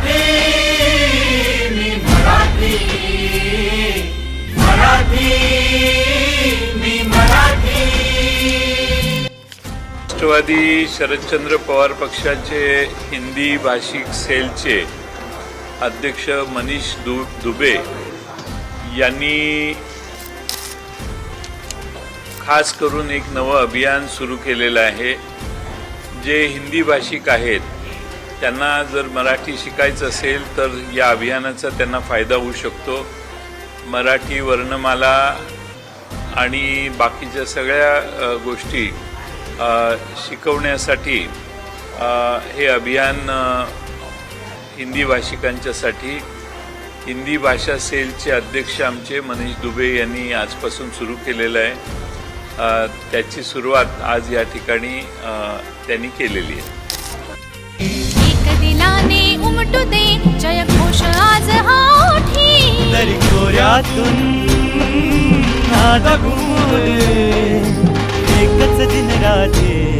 मराठी मी मराठी मराठी मी मराठी. राष्ट्रवादी शरदचंद्र पवार पक्षाचे हिंदी भाषिक सेलचे अध्यक्ष मनीष दु दुबे यांनी खास करून एक नवं अभियान सुरू केलेलं आहे जे हिंदी भाषिक आहेत. त्यांना जर मराठी शिकायचं असेल तर या अभियानाचा त्यांना फायदा होऊ शकतो. मराठी वर्णमाला आणि बाकीच्या सगळ्या गोष्टी शिकवण्यासाठी हे अभियान हिंदी भाषिकांच्यासाठी हिंदी भाषा सेलचे अध्यक्ष आमचे मनीष दुबे यांनी आजपासून सुरू केलेलं आहे. त्याची सुरुवात आज या ठिकाणी त्यांनी केलेली आहे. दिलाने उमटू दे. जय घोष आज हा ओठी तरी खोऱ्यातून एकच दिन राजे.